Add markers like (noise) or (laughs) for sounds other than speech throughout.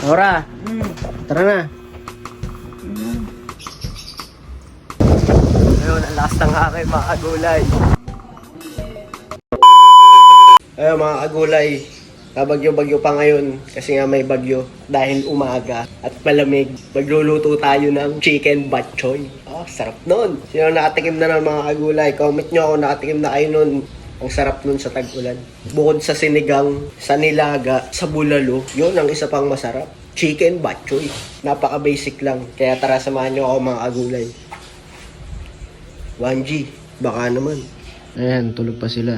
Laura, Mm. tara na. Ayun, ang lakas ng aking mga kagulay. Ayun mga kagulay, kabagyo-bagyo pa ngayon kasi nga may bagyo dahil umaga at malamig. Magluluto tayo ng chicken bok choy. Oh, sarap nun. Sino nakatikim na ng mga kagulay? Comment nyo kung nakatikim na kayo nun. Ang sarap nun sa tag-ulan. Bukod sa sinigang, sa nilaga, sa bulalo, yun ang isa pang masarap. Chicken bok choy. Napaka-basic lang. Kaya tara samahan nyo ako mga kagulay. 1G, baka naman. Ayan, tulog pa sila.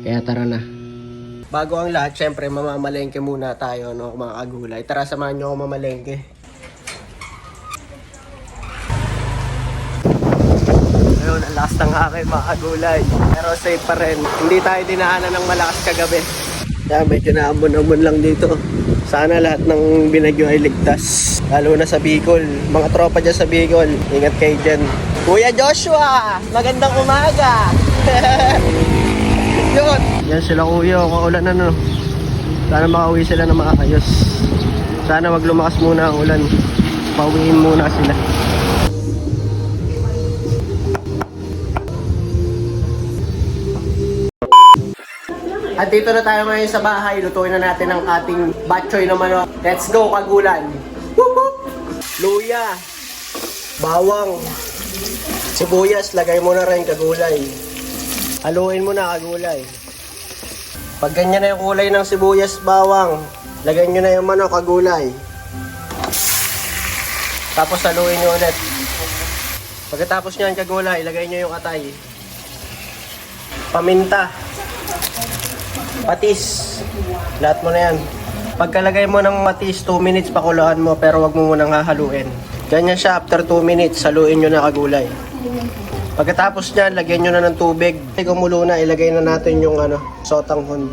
Kaya tara na. Bago ang lahat, syempre mamamalengke muna tayo, no, mga kagulay. Tara, samahan nyo ako mamalengke. Ayun, ang last ng aking mga kagulay. Pero safe pa rin. Hindi tayo dinaanan ng malakas kagabi. Kaya medyo naamon-amon lang dito. Sana lahat ng binagyo ay ligtas. Lalo na sa Bicol. Mga tropa dyan sa Bicol. Ingat kayo dyan. Kuya Joshua! Magandang umaga! (laughs) Yun! Yan sila kuya. Kaulan na no. Sana makauwi sila na maayos. Sana wag lumakas muna ang ulan. Pauwiin muna sila. At dito na tayo ngayon sa bahay. Lutuin na natin ang ating batchoy na manok. Let's go, kagulan! Luya! Bawang! Sibuyas, lagay mo na rin kagulay. Haluin mo na kagulay. Pag ganyan na yung kulay ng sibuyas, bawang, lagay nyo na yung manok kagulay. Tapos haluin nyo ulit. Pagkatapos nyan kagulay, ilagay nyo yung atay. Paminta. Patis. Lahat mo na yan. Pagkalagay mo ng patis, 2 minutes pakuluan mo pero wag mo munang hahaluin. Ganyan siya after 2 minutes, haluin nyo na kagulay. Pagkatapos niyan, lagyan nyo na ng tubig. Kumulo na, ilagay na natin yung ano, sotanghon.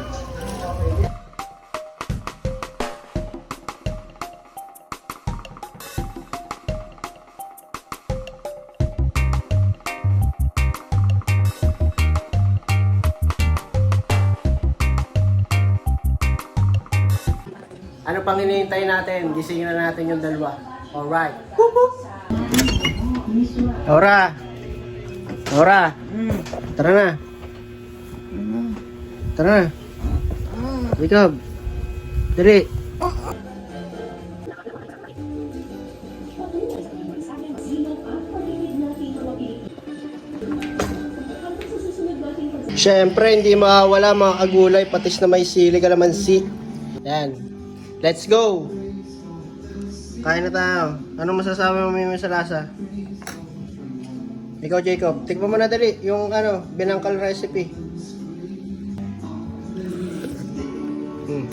Ano pang hinihintay natin? Gisingin na natin yung dalawa. Alright. Whoop, whoop. Laura! Laura! Mm. Tara na! Tara na! Jacob! Dali! Siyempre, hindi mawawala mga kagulay, patis na may sili, kalamansi. Yan. Let's go! Kain na tayo. Anong masasabi mo Mimi, sa lasa? Ikaw, Jacob, tikman mo na dali yung ano, binangkal recipe. Hmm.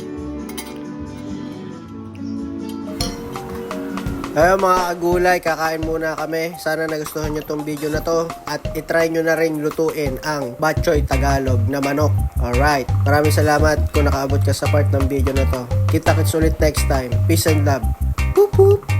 Ayun mga kagulay, kakain muna kami. Sana nagustuhan nyo tong video na to. At itry nyo na rin lutuin ang Batchoy Tagalog na manok. Alright. Maraming salamat kung nakaabot ka sa part ng video na to. Kita kits ulit next time. Peace and love. Boop boop.